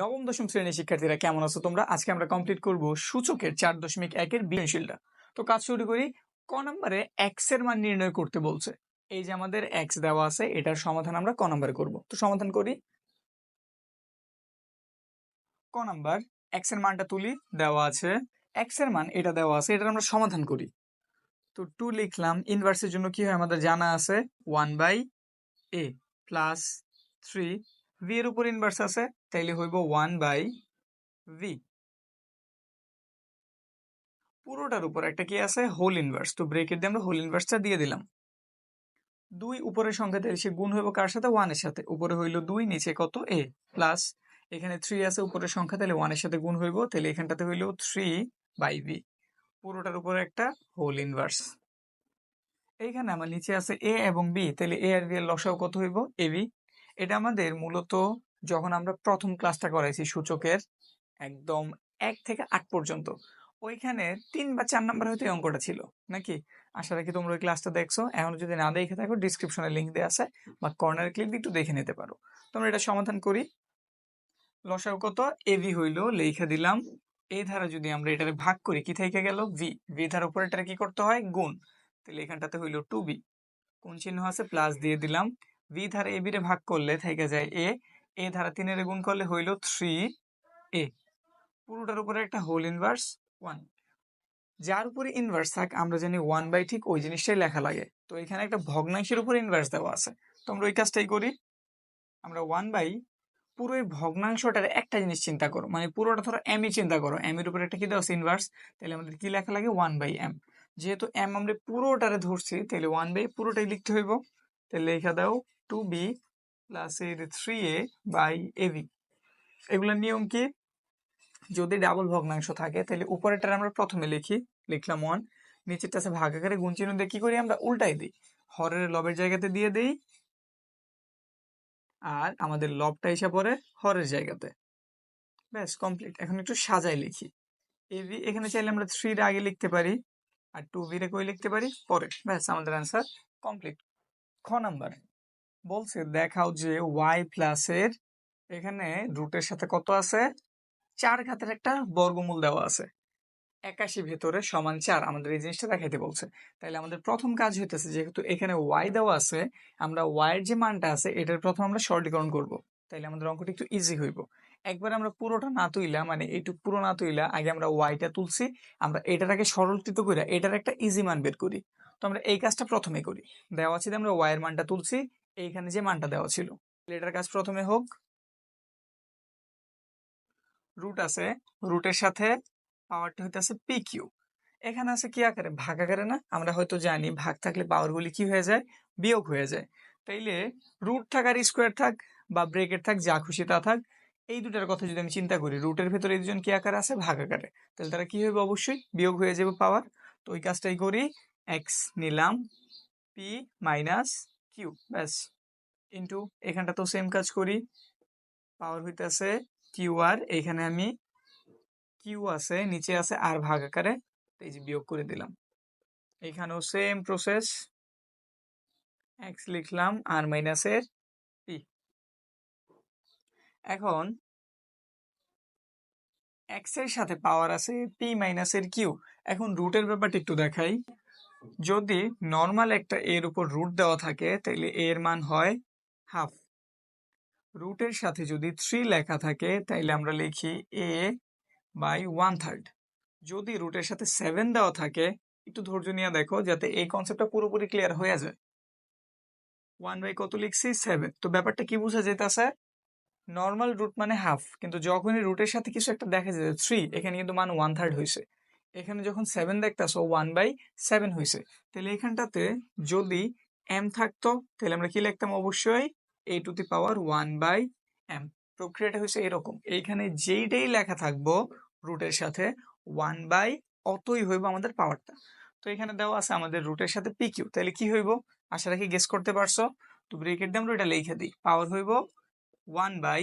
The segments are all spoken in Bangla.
নবম, দশম শ্রেণির শিক্ষার্থীরা কেমন আছো তোমরা? আজকে আমরা কমপ্লিট করব সূচকের চার দশমিক একের বিয়নশীলটা তো কাজ শুরু করি, ক নম্বরে এক্সের মান নির্ণয় করতে বলছে। এই যে আমাদের এক্স দেওয়া আছে, এটার সমাধান আমরা ক নম্বরে করব। তো সমাধান করি। ক নাম্বার এক্সের মানটা তুলি, দেওয়া আছে। এক্সের মান এটা দেওয়া আছে, এটার আমরা সমাধান করি। তো টু লিখলাম ইনভার্সের জন্য কি হয় আমাদের জানা আছে? One by A plus three V এর উপর ইনভার্স আছে, তাইলে হইব ওয়ান বাই ভি পুরোটার উপর একটা কি আছে? হোল ইনভার্স তো ব্রেকেট দিয়ে আমরা হোল ইনভার্সটা দিয়ে দিলাম। দুই উপরের সংখ্যা তাহলে সে গুণ হইব কার সাথে? ওয়ানের সাথে। উপরে হইল দুই, নিচে কত? এ প্লাস এখানে থ্রি আছে উপরের সংখ্যা তাহলে ওয়ানের সাথে গুণ হইব। তাহলে এখানটাতে হইল থ্রি বাই ভি পুরোটার উপরে একটা হোল ইনভার্স এইখানে আমার নিচে আছে এ এবং বি তাহলে এ আর বি এর লসাও কত হইব? এ বি এটা আমাদের মূলত যখন আমরা প্রথম ক্লাসটা করাইছি সূচকের একদম এক থেকে আট পর্যন্ত, ওইখানে তিন বা চার নাম্বার হয়তো এই অঙ্কটা ছিল, নাকি? আশা রাখি তোমরা ওই ক্লাসটা দেখছ। এখন যদি না দেখে থাকো ডিসক্রিপশনে লিঙ্ক দেওয়া আছে বা কর্নারে ক্লিক দিয়ে একটু দেখে নিতে পারো। তোমরা এটা সমাধান করি। লসাও কত? এবি হইল, লেখা দিলাম। এই ধারা যদি আমরা এটারে ভাগ করি, কি থেকে গেল? ভি ভি ধারা উপর এটা কি করতে হয়? গুণ। তাহলে এখানটাতে হইল টু বি কোন চিহ্ন আছে প্লাস দিয়ে দিলাম। ভি ধারা এ বিরে ভাগ করলে থেকে যায় এ এ ধারা তিনের গুণ করলে হইল থ্রি এ। পুরোটার উপরে একটা হোল ইনভার্স ওয়ান যার উপরে ইনভার্স থাক, আমরা জানি ওয়ান বাই ঠিক ওই জিনিসটাই লেখা লাগে। তো এখানে একটা ভগ্নাংশের উপর ইনভার্স দেওয়া আছে। তো আমরা ওই কাজটাই করি। আমরা ওয়ান বাই পুরো এই ভগ্নাংশটার একটা জিনিস চিন্তা করো। মানে পুরোটা ধরো এমই চিন্তা করো। এম এর উপরে একটা কি দেওয়া ইনভার্স তাহলে আমাদের কি লেখা লাগে? ওয়ান বাই এম যেহেতু এম আমরা পুরোটারে ধরছি, তাহলে ওয়ান বাই পুরোটাই লিখতে হইব। তাহলে লেখা দাও টু বি প্লাস এর three A by A B এগুলোর নিয়ম কি? যদি ডাবল ভগ্নাংশ থাকে, তাহলে উপরেরটা আমরা প্রথমে লিখি, লিখলাম ওয়ান নিচেরটা আছে ভাগাকারে গুণ চিহ্ন দিয়ে কি করি আমরা? উল্টাই দিই। হরের লবের জায়গাতে দিয়ে দেই, আর আমাদের লবটা এসে পড়ে হরের জায়গাতে। ব্যাস কমপ্লিট এখন একটু সাজাই লিখি। এ বি এখানে চাইলে আমরা থ্রির আগে লিখতে পারি, আর টু বিরে কই লিখতে পারি, পরে। ব্যাস, আমাদের অ্যান্সার কমপ্লিট খ নাম্বার। বলছে, দেখাও যে ওয়াই প্লাসের এখানে রুটের সাথে কত আছে? চার ঘাতের একটা বর্গমূল দেওয়া আছে। একাশি ভেতরে সমান চার। আমাদের এই জিনিসটা দেখাইতে বলছে। তাহলে আমাদের প্রথম কাজ হইতেছে, যেহেতু এখানে ওয়াই দেওয়া আছে, আমরা ওয়াইয়ের যে মানটা আছে, এটার প্রথম আমরা সরলীকরণ করব। তাইলে আমাদের অঙ্কটি একটু ইজি হইব। একবার আমরা পুরোটা না তুইলা মানে এইটুক পুরো না তুইলা, আগে আমরা ওয়াইটা তুলছি, আমরা এটার আগে সরলীকৃত করে এটার একটা ইজি মান বের করি। তো আমরা এই কাজটা প্রথমে করি। দেওয়া আছে আমরা ওয়াইয়ের মানটা তুলছি এইখানে যে মানটা দেওয়া ছিল। এটার কাজ প্রথমে হোক। রুট আছে। রুটের সাথে পাওয়ারটা হইতেছে পি কিউ এখানে আছে কি আকারে? ভাগ আকারে না? আমরা হয়তো জানি, ভাগ থাকলে পাওয়ারগুলি কি হয়ে যায়? বিয়োগ হয়ে যায়। তাইলে রুট থাক আর স্কোয়ার থাক বা ব্রেকেট থাক, যা খুশি তা থাক, এই দুটার কথা যদি আমি চিন্তা করি, রুটের ভেতরে এই দুজন কি আকারে আছে? ভাগ আকারে। তাহলে তারা কি হবে অবশ্যই বিয়োগ হয়ে যাবে পাওয়ার। তো ওই কাজটাই করি। এক্স নিলাম পি মাইনাস কিউ, ব্যাস। ইন্টু এখানটা তো সেম কাজ করি। পাওয়ার হইতেছে কিউ আর এখানে আমি কিউ আছে, নিচে আছে আর ভাগ আকারে এই যে বিয়োগ করে দিলাম। এখানেও সেম প্রসেস এক্স লিখলাম আর মাইনাসের পি এখন এক্সের সাথে পাওয়ার আছে পি মাইনাসের কিউ এখন রুটের ব্যাপারটা একটু দেখাই। যদি নর্মাল একটা এর উপর রুট দেওয়া থাকে তাহলে এর মান হয় হাফ রুটের সাথে যদি থ্রি লেখা থাকে, তাইলে আমরা লিখি এ বাই ওয়ান থার্ড যদি রুটের সাথে সেভেন দেওয়া থাকে, একটু ধৈর্য নিয়ে দেখো যাতে এই কনসেপ্টটা পুরোপুরি ক্লিয়ার হয়ে যায়। ওয়ান বাই কত লিখছি? সেভেন তো ব্যাপারটা কি বোঝা যেতেছে নর্মাল রুট মানে হাফ কিন্তু যখনই রুটের সাথে কিছু একটা দেখা যায় থ্রি এখানে কিন্তু মান ওয়ান থার্ড হয়েছে এখানে যখন সেভেন দেখতেছো ওয়ান বাই সেভেন হয়েছে। তাহলে এখানটাতে যদি এম থাকতো, তাহলে আমরা কি লিখতাম অবশ্যই? A to the power one by M প্রক্রিয়াটা হয়েছে এরকম। এইখানে যেইটাই লেখা থাকব রুটের সাথে ওয়ান বাই অতই হইব আমাদের পাওয়ারটা তো এখানে দেওয়া আছে আমাদের রুটের সাথে পি কিউ তাহলে কি হইব? আশা রাখি গেস করতে পারছ। তো ব্রেকের দিয়ে আমরা এটা লিখে দিই। পাওয়ার হইব ওয়ান বাই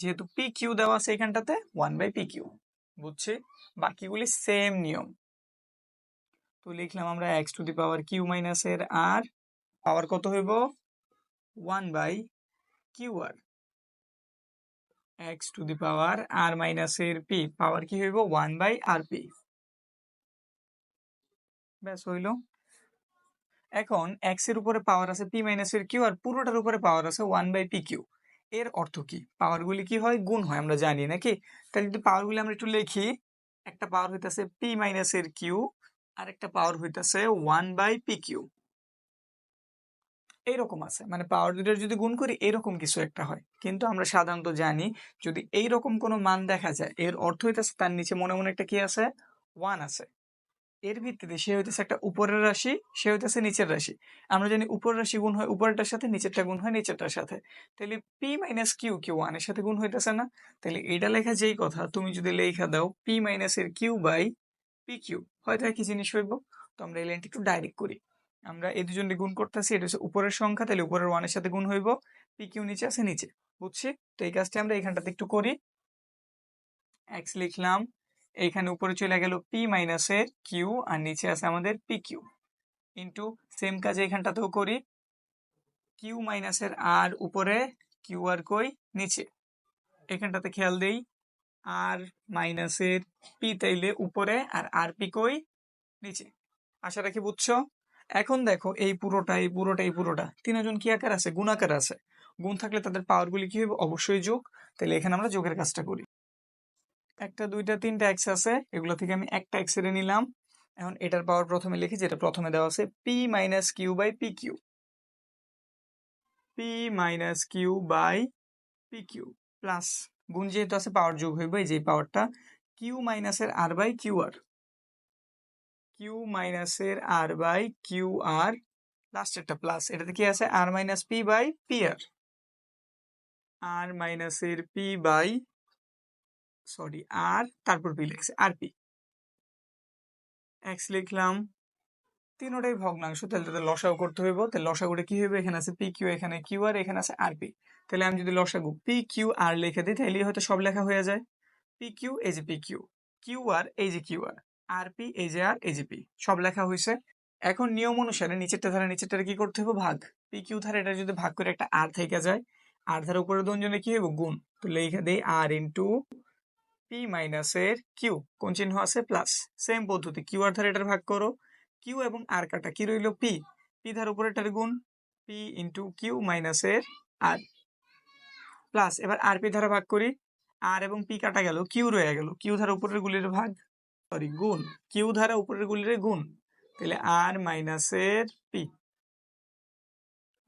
যেহেতু পি কিউ দেওয়া আছে এখানটাতে ওয়ান বাই পি কিউ বুঝছি? বাকিগুলি সেম নিয়ম। তো লিখলাম আমরা X to the power Q মাইনাসের আর পাওয়ার কত হইব? One by Q R X to the power R মাইনাসের পি পাওয়ার কি হইব? ওয়ান বাই আর পি ব্যাস হইল। এখন এক্সের উপরে পাওয়ার আছে পি মাইনাসের কিউ আর পুরোটার উপরে পাওয়ার আছে ওয়ান বাই পি কিউ এর অর্থ কি? পাওয়ারগুলি কি হয়? গুণ হয়, আমরা জানি, নাকি? তাহলে যদি পাওয়ারগুলি আমরা একটু লিখি একটা পাওয়ার হইতাছে পি মাইনাস এর কিউ আর একটা পাওয়ার হইতাছে ওয়ান বাই পি কিউ এইরকম আছে মানে পাওয়ার দুইটার যদি গুণ করি, এরকম কিছু একটা হয়। কিন্তু আমরা সাধারণত জানি, যদি এইরকম কোনো মান দেখা যায়, এর অর্থ হইতেছে তার নিচে মনে মনে একটা কি আছে? ওয়ান আছে। এর ভিত্তিতে সে হইতেছে একটা উপরের রাশি, সে হইতেছে নিচের রাশি। আমরা জানি উপরের রাশি গুণ হয় উপরেরটার সাথে, নিচেরটা গুণ হয় নিচেরটার সাথে। তাহলে পি মাইনাস কিউ কিউ ওয়ানের সাথে গুণ হইতেছে না। তাহলে এটা লেখা যেই কথা, তুমি যদি লেখা দাও পি মাইনাস এর কিউ বাই পি কিউ হয়তো একই জিনিস হইব। তো আমরা এই লাইনটা একটু ডাইরেক্ট করি। আমরা এই দুজনকে গুণ করতেছি, এটা হচ্ছে উপরের সংখ্যা, তাহলে উপরের ওয়ানের সাথে গুণ হইব। পি কিউ নিচে আছে, নিচে। বুঝছি? তো এই কাজটি আমরা এখানটাতে একটু করি। এক্স লিখলাম এইখানে উপরে চলে গেল পি মাইনাসের কিউ আর নিচে আছে আমাদের পি কিউ ইন্টু সেম কাজ এখানটাতেও করি। কিউ মাইনাসের আর উপরে কিউ আর কই? নিচে। এখানটাতে খেয়াল দেই। আর মাইনাসের পি তাইলে উপরে আর আর পি কই? নিচে। আশা রাখি বুঝছ? এখন দেখো এই পুরোটা এই পুরোটা এই পুরোটা। তিনজন কি আকার আছে? গুণ আকার আছে। গুণ থাকলে তাদের পাওয়ারগুলি কি হবে অবশ্যই যোগ। তাহলে এখানে আমরা যোগের কাজটা করি। একটা, দুইটা, তিনটা এক্স আছে। এগুলো থেকে আমি একটা এক্সের নিলাম। এখন এটার পাওয়ার প্রথমে লিখি, যেটা প্রথমে দেওয়া আছে P minus Q by P Q P minus Q by P Q plus গুণ যেহেতু আছে পাওয়ার যোগ হইব এই যে পাওয়ারটা কিউ মাইনাসের R by Q R Q মাইনাসের R by Q R last একটা প্লাস এটাতে কি আছে? R minus P by P R R মাইনাসের পি বাই সরি, আর তারপর পি লিখছে, আর পি। এক্স লিখলাম, তিনোটাই ভগ্নাংশ তাহলে তাদের লসাগু করতে হইব, তাহলে লসাগুটা কি হইবে? এখানে আছে পি কিউ, এখানে কিউ আর, এখানে আছে আর পি। তাহলে আমি যদি লসাগু পি কিউ আর লিখে দিই তাহলে হয়তো সব লেখা হয়ে যায়। পি কিউ, এই যে পি কিউ কিউ আর, এই যে কিউ আর আর পি, এই যে আর, এই যে পি, সব লেখা হয়েছে এখন নিয়ম অনুসারে নিচেরটা ধারা নিচেরটা কি করতে হবে ভাগ। পি কিউ ধারা এটা যদি ভাগ করে একটা আর থেকে যায়, আর ধারা উপরে দুজনে কি হইব? গুণ। তো লেখা দেই, আর ইন্টু পি মাইনাসের কিউ কোন চিহ্ন আছে? প্লাস সেম পদ্ধতি। কিউ আর ধারা এটার ভাগ করো। কিউ এবং আর কাটা। কি রইল? পি পি ধার উপরে এটার গুণ পি ইন্টু কিউ মাইনাসের আর প্লাস এবার আর পি ধারা ভাগ করি। আর এবং পি কাটা গেল। কিউ রয়ে গেল। কিউ ধারা উপরের গুলির ভাগ সরি গুণ। কিউ ধারা উপরের গুলির গুণ। তাহলে আর মাইনাসের পি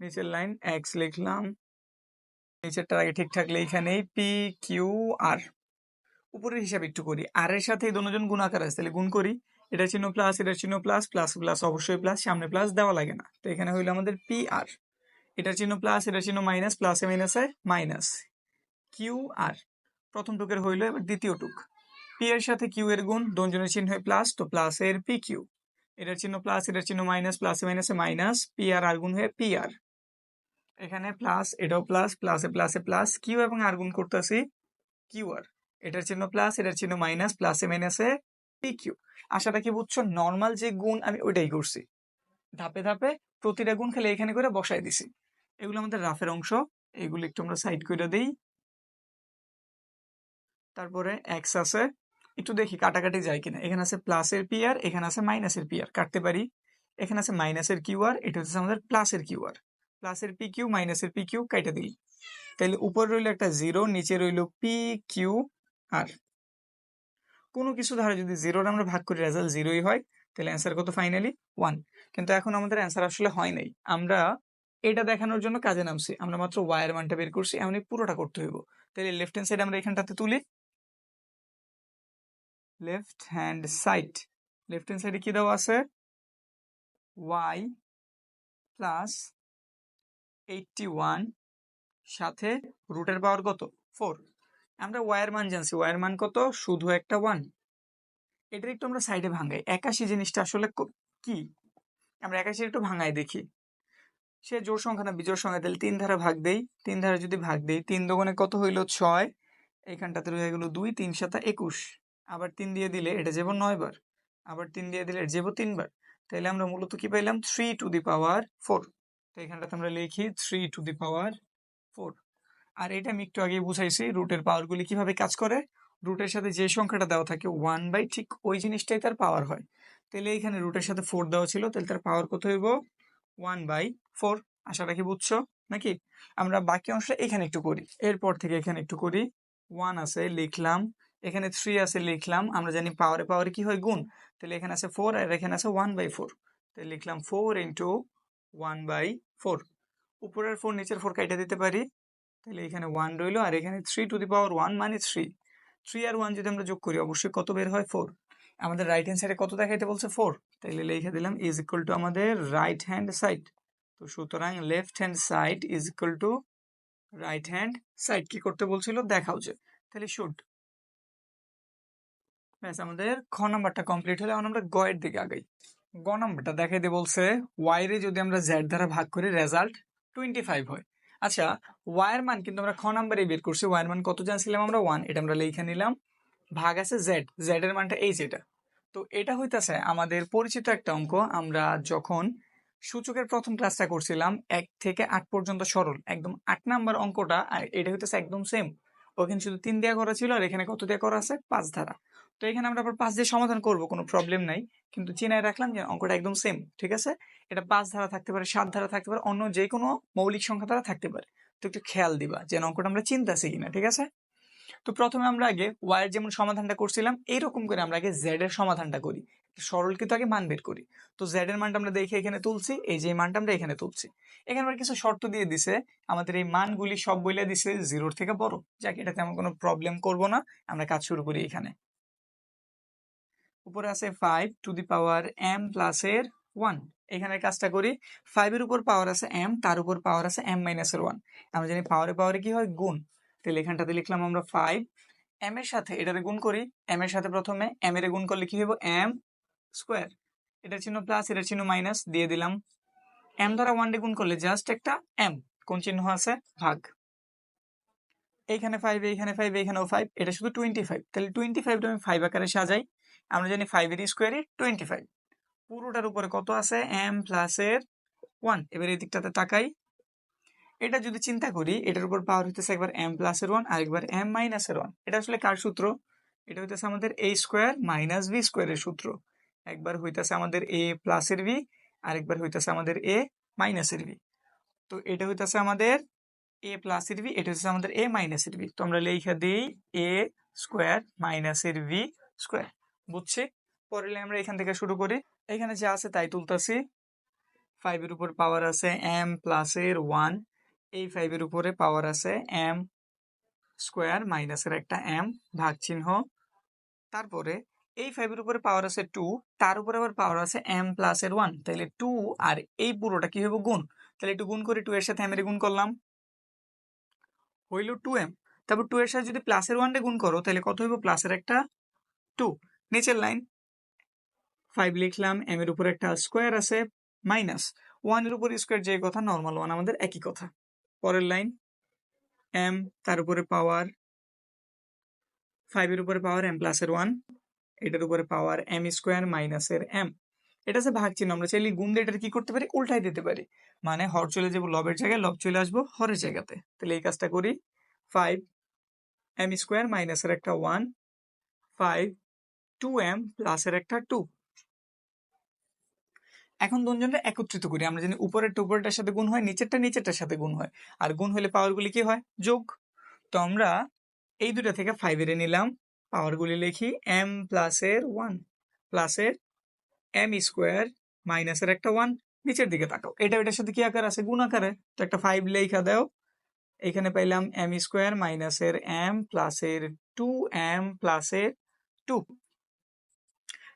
নিচের লাইন এক্স লিখলাম। নিচেরটার আগে ঠিকঠাক এইখানেই পি কিউ আর উপরের হিসাব একটু করি। আর এর সাথে দুজন গুণাকার আছে, তাহলে গুণ করি। এটা চিহ্ন প্লাস এটা চিহ্ন প্লাস প্লাস প্লাস অবশ্যই প্লাস সামনে প্লাস দেওয়া লাগে না। তো এখানে হইল আমাদের পি আর এটা চিহ্ন প্লাস এটা চিহ্ন মাইনাস প্লাসে মাইনাসে মাইনাস কিউ আর প্রথম টুকের হইল এবার দ্বিতীয় টুক। পি এর সাথে কিউ এর গুণ, দুজনের চিহ্ন প্লাস তো প্লাস এর পি কিউ এটার চিহ্ন প্লাস এটার চিহ্ন মাইনাস প্লাসে মাইনাসে মাইনাস পি আর আর গুণ হয়ে পি আর এখানে প্লাস এটাও প্লাস প্লাসে প্লাসে প্লাস কিউ এবং আর গুণ করতেছি কিউ আর এটার চিহ্ন প্লাস এটার চিহ্ন মাইনাস প্লাসে মাইনাসে পি কিউ আশাটা কি বুঝছ? নর্মাল যে গুণ আমি ওইটাই করছি। ধাপে ধাপে প্রতিটা গুণ খালি এখানে করে বসাই দিছি। এগুলো আমাদের রাফের অংশ। এগুলো একটু আমরা সাইড করে দিই। তারপরে এক্স আছে। একটু দেখি কাটাকাটি যায় কিনা। এখানে আছে প্লাসের পি আর এখানে আছে মাইনাসের পি আর কাটতে পারি। এখানে আছে মাইনাসের কিউ আর এটা হচ্ছে আমাদের প্লাসের কিউ আর প্লাসের পি কিউ মাইনাসের পি কিউ কাইটা দিই। তাহলে উপর রইল একটা জিরো নিচে রইল পি কিউ আর কোনো কিছু ধারা যদি জিরোর আমরা ভাগ করি রেজাল্ট জিরোই হয়, তাহলে অ্যান্সার কত ফাইনালি ওয়ান কিন্তু এখন আমাদের অ্যান্সার আসলে হয় নাই। আমরা এটা দেখানোর জন্য কাজে নামছি। আমরা মাত্র ওয়ার মানটা বের করছি, এমনি পুরোটা করতে হইব। তাহলে লেফট হ্যান্ড সাইড আমরা এখানটাতে তুলি। Left hand side left hand সাইডে কি দেওয়া আছে? ওয়াই প্লাস এইটটি ওয়ান সাথে রুটের পাওয়ার কত? ফোর আমরা ওয়ার মান জানছি। ওয়ার মান কত? শুধু একটা ওয়ান এটার একটু আমরা সাইডে ভাঙাই। একাশি জিনিসটা আসলে কি আমরা একাশি একটু ভাঙাই, দেখি। সে জোর সংখ্যা না বিজোর সংখ্যা, তাহলে তিন ধারা ভাগ দেই। তিন ধারা যদি ভাগ দেই, তিন দোকানে কত হইল? ছয়। এইখানটাতে রয়ে গেল দুই, তিন সাতা একুশ। আবার তিন দিয়ে দিলে এটা যাব নয় বার। আবার তিন দিয়ে দিলে এটা যাব তিনবার তাহলে আমরা মূলত কি পাইলাম? Three to the power four তো এখানটাতে আমরা লিখি three to the power four আর এটা আমি একটু আগেই বুঝাইছি, রুটের পাওয়ারগুলি কীভাবে কাজ করে? রুটের সাথে যে সংখ্যাটা দেওয়া থাকে ওয়ান বাই ঠিক ওই জিনিসটাই তার পাওয়ার হয়। তাহলে এখানে রুটের সাথে ফোর দেওয়া ছিল, তাহলে তার পাওয়ার কত হইব? ওয়ান বাই ফোর আশা রাখি বুঝছ? নাকি? আমরা বাকি অংশটা এখানে একটু করি। এরপর থেকে এখানে একটু করি। ওয়ান আছে, লিখলাম। এখানে থ্রি আছে, লিখলাম। আমরা জানি পাওয়ারে পাওয়ারে কি হয়? গুণ। তাহলে এখানে আছে ফোর আর এখানে আছে ওয়ান বাই ফোর তাহলে লিখলাম four into one by four উপরের ফোর নিচের ফোর কাইটা দিতে পারি? তাহলে এখানে ওয়ান রইল, আর এখানে three to the power one মানে থ্রি থ্রি আর ওয়ান যদি আমরা যোগ করি, অবশ্যই কত বের হয়? ফোর আমাদের রাইট হ্যান্ড সাইডে কত দেখাইতে বলছে? ফোর তাইলে লিখে দিলাম ইজ ইকুয়াল টু আমাদের রাইট হ্যান্ড সাইড তো সুতরাং left hand side is equal to right hand side কি করতে বলছিল? দেখাও যে। তাহলে শুড ব্যাস, আমাদের খ নাম্বারটা কমপ্লিট হলে এখন আমরা গ এর দিকে আগাই। গ নাম্বারটা দেখাইতে বলছে ওয়াই রে যদি আমরা জেড দ্বারা ভাগ করি রেজাল্ট টোয়েন্টি ফাইভ হয়। আচ্ছা ওয়াইয়ের মান কিন্তু আমরা খ নাম্বারে বের করছি। ওয়াইয়ের মান কত জানছিলাম আমরা? ওয়ান এটা আমরা লিখে নিলাম। ভাগ আছে জেড জেড এর মানটা এই যেটা তো এটা হইতেছে আমাদের পরিচিত একটা অঙ্ক। আমরা যখন সূচকের প্রথম ক্লাসটা করছিলাম, এক থেকে আট পর্যন্ত সরল, একদম আট নাম্বার অঙ্কটা, আর এটা হইতেছে একদম সেম ওখানে শুধু তিন দেওয়া করা ছিল, আর এখানে কত দেওয়া করা আছে? পাঁচ ধারা। তো এখানে আমরা আবার পাঁচ দিয়ে সমাধান করব, কোনো প্রবলেম নাই। কিন্তু চিনায় রাখলাম যে অঙ্কটা একদম সেম ঠিক আছে? এটা পাঁচ ধারা থাকতে পারে, সাত ধারা থাকতে পারে, অন্য যে কোনো মৌলিক সংখ্যা দ্বারা থাকতে পারে। তো একটু খেয়াল দিবা যে অঙ্কটা আমরা চিন্তাছি কিনা, ঠিক আছে? তো প্রথমে আমরা আগে ওয়াইয়ের যেমন সমাধানটা করছিলাম, এইরকম করে আমরা আগে জেড এর সমাধানটা করি। সরলকৃত আগে মান বের করি। তো জেড এর মানটা আমরা দেখে এখানে তুলছি, এই যে মানটা আমরা এখানে তুলছি। এখানে আবার কিছু শর্ত দিয়ে দিছে, আমাদের এই মানগুলি সব বইলে দিছে, জিরোর থেকে বড়। যাকে, এটাতে আমরা কোনো প্রবলেম করব না, আমরা কাজ শুরু করি এখানে। উপরে আছে five to the power M plus এর ওয়ান এখানে কাজটা করি ফাইভের উপর পাওয়ার আছে এম তার উপর পাওয়ার আছে এম মাইনাসের ওয়ান আমরা জানি পাওয়ারে পাওয়ারে কি হয়? গুণ। তাহলে এখানটাতে লিখলাম আমরা ফাইভ এম এর সাথে এটাতে গুণ করি এম এর সাথে প্রথমে এম এর গুণ করলে কি হইব? এম স্কোয়ার এটার চিহ্ন প্লাস এটার চিহ্ন মাইনাস দিয়ে দিলাম। এম দ্বারা ওয়ান ডে গুণ করলে জাস্ট একটা এম কোন চিহ্ন আছে? ভাগ। এইখানে ফাইভ এইখানে ফাইভ এইখানেও ফাইভ এটা শুধু টোয়েন্টি ফাইভ তাহলে টোয়েন্টি ফাইভটা আমি ফাইভ আকারে সাজাই। আমরা জানি ফাইভের স্কোয়ারই টোয়েন্টি ফাইভ পুরোটার উপরে কত আছে? এম প্লাসের ওয়ান এবার এই দিকটাতে তাকাই। এটা যদি চিন্তা করি, এটার উপর পাওয়ার হইতেছে একবার এম প্লাসের ওয়ান আর একবার এম মাইনাসের ওয়ান এটা আসলে কার সূত্র? এটা হইতেছে আমাদের এ স্কোয়ার মাইনাস বি স্কোয়ারের সূত্র। একবার হইতেছে আমাদের এ প্লাসের ভি আর একবার হইতেছে আমাদের এ মাইনাসের ভি তো এটা হইতেছে আমাদের এ প্লাসের ভি এটা হচ্ছে আমাদের এ মাইনাসের ভি তো আমরা লেখা দিই এ স্কোয়ার মাইনাসের ভি স্কোয়ার বুঝছি? পরে আমরা এখান থেকে শুরু করি। এখানে যা আছে তাই তুলতেছি। ফাইভের উপর পাওয়ার আছে এম প্লাসের ওয়ান এই ফাইভের উপরে পাওয়ার আছে এম স্কোয়ার মাইনাসের একটা এম ভাগ চিহ্ন। তারপরে এই ফাইভের উপরে পাওয়ার আছে টু তার উপরে আবার পাওয়ার আছে এম প্লাসের ওয়ান তাহলে টু আর এই পুরোটা কি হবে গুণ? তাহলে একটু গুণ করে টু এর সাথে এমের গুণ করলাম। হইল টু এম তারপর টু এর সাথে যদি প্লাসের ওয়ানটা গুণ করো তাহলে কত হইব? প্লাসের একটা টু নিচের লাইন। ফাইভ লিখলাম এম এর উপর একটা স্কোয়ার আছে মাইনাস ওয়ানের উপর স্কোয়ার যে কথা নর্মাল ওয়ান আমাদের একই কথা। পরের লাইন এম তার উপরে পাওয়ার ফাইভের উপরে পাওয়ার এম প্লাসের ওয়ান এটার উপরে পাওয়ার এম স্কোয়ার মাইনাসের এম এটা ভাগ চিহ্ন আমরা চাইলে গুণ দিয়ে এটার কি করতে পারি? উল্টাই দিতে পারি। মানে হর চলে যাব লবের জায়গায়, লব চলে আসব হরের জায়গাতে। তাহলে এই কাজটা করি। ফাইভ এম স্কোয়ার মাইনাসের একটা ওয়ান ফাইভ টু এম প্লাসের একটা টু এখন দুজনটা একত্রিত করি, আমরা জানি উপরের উপরেরটার সাথে গুণ হয়, নিচেরটা নিচেরটার সাথে গুণ হয়। আর গুণ হলে পাওয়ারগুলি কি হয়? যোগ। তো আমরা এই দুটা থেকে ফাইভ এর নিলাম পাওয়ারগুলি লিখি এম প্লাসের ওয়ান প্লাসের এম স্কোয়ার মাইনাসের একটা ওয়ান নিচের দিকে তাকাও। এটা এটার সাথে কি আকার আছে? গুণ আকারে। তো একটা ফাইভ লেখা দাও। এখানে পাইলাম এম স্কোয়ার মাইনাসের এম প্লাসের টু এম প্লাসের টু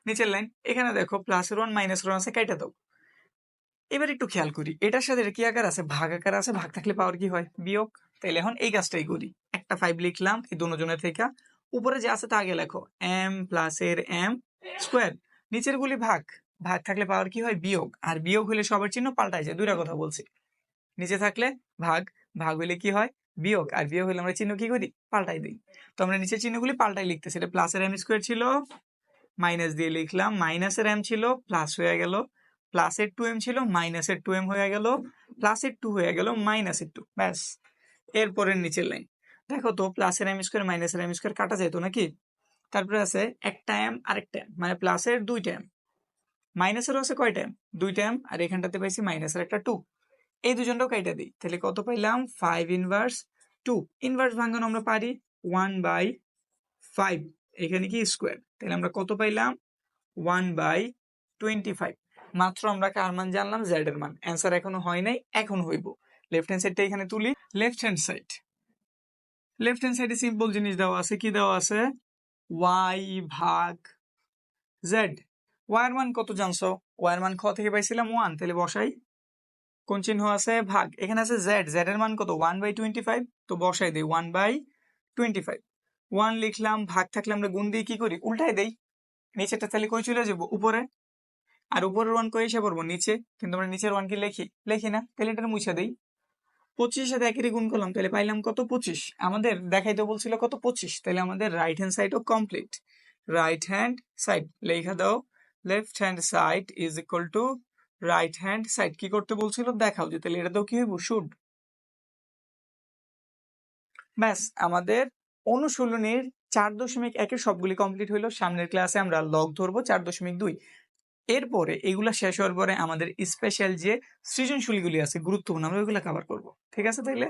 নিচের লাইন, এখানে দেখো প্লাস ওয়ান মাইনাস ওয়ান আছে, কেটে দাও। এবার একটু খেয়াল করি, এটার সাথে কি আকার আছে? ভাগ আকার আছে, ভাগ থাকলে পাওয়ার কি হয়? বিয়োগ। তাহলে এখন এই কাজটাই করি। একটা ফাইভ লিখলাম, এই দুজনের থেকে। উপরে যে আছে তা আগে লেখো। এম প্লাসের এম স্কোয়ার নিচের গুলি ভাগ। ভাগ থাকলে পাওয়ার কি হয়? বিয়োগ। আর বিয়োগ হলে সবার চিহ্ন পাল্টাই যায়, দুইটা কথা বলছি। নিচে থাকলে ভাগ। ভাগ হইলে কি হয়? বিয়োগ। আর বিয়োগ হলে আমরা চিহ্ন কি করি? পাল্টাই দিই। তো আমরা নিচের চিহ্নগুলি পাল্টাই লিখতেছি। এটা প্লাসের এম স্কোয়ার ছিল মাইনাস দিয়ে লিখলাম মাইনাসের এম ছিল প্লাস হয়ে গেল প্লাসের টু এম ছিল মাইনাসের টু এম হয়ে গেল প্লাসের টু হয়ে গেল মাইনাসের টু ব্যাস। এরপরের নিচের লাইন দেখো তো প্লাসের এম স্কোয়ার মাইনাসের এম স্কোয়ার কাটা যেত নাকি? তারপরে আছে একটা এম আরেকটা এম মানে প্লাসের দুইটা এম মাইনাসেরও আছে কয়টা এম দুইটা এম আর এখানটাতে পাইছি মাইনাসের একটা টু এই দুজনটাও কাইটা দিই। তাহলে কত পাইলাম? ফাইভ ইনভার্স টু ইনভার্স ভাঙানো আমরা পারি ওয়ান বাই ফাইভ এখানে কি স্কোয়ার তাহলে আমরা কত পাইলাম? ওয়ান বাই টোয়েন্টি ফাইভ মাত্র আমরা কার মান জানলাম? জেড এর মান। অ্যান্সার এখনও হয় নাই, এখন হইব। লেফট হ্যান্ড সাইডটা এখানে তুলি। Left hand side. Left hand সাইডে সিম্পল জিনিস দেওয়া আছে, কি দেওয়া আছে? ওয়াই ভাগ জেড ওয়ার মান কত জানছো? ওয়ার মান খ থেকে পাইছিলাম ওয়ান, তাহলে বসাই। কোন চিহ্ন আছে? ভাগ। এখানে আছে জেড জেড এর মান কত? ওয়ান বাই টোয়েন্টি ফাইভ তো বসাই দিই, one by twenty five one লিখলাম, ভাগ থাকলে আমরা গুণ দিয়ে কি করি? উল্টাই দেই। নিচেরটা তাহলে কই চলে যাব? উপরে। আর উপরের ওয়ান কই এসে পড়ব? নিচে। কিন্তু আমরা নিচের ওয়ান কি লিখি? লিখি না। তাহলে এটা মুছে দেই। পঁচিশের সাথে একেরই গুণ করলাম। তাহলে পাইলাম কত? পঁচিশ। আমাদের দেখাই দেখাইতে বলছিল কত? পঁচিশ। তাহলে আমাদের রাইট হ্যান্ড সাইডও কমপ্লিট রাইট হ্যান্ড সাইড লেখা দাও। Left hand side is equal to right hand side কি করতে বলছিল? দেখাও যে তাহলে এটা তো কি হইব? শুড ব্যাস, আমাদের অনুশীলনীর চার দশমিক একের সবগুলি কমপ্লিট হইল। সামনের ক্লাসে আমরা লগ ধরবো চার দশমিক দুই। এরপরে এগুলা শেষ হওয়ার পরে আমাদের স্পেশাল যে সৃজনশীলগুলি আছে, গুরুত্বপূর্ণ, আমরা ওইগুলো কভার করব। ঠিক আছে তাইলে?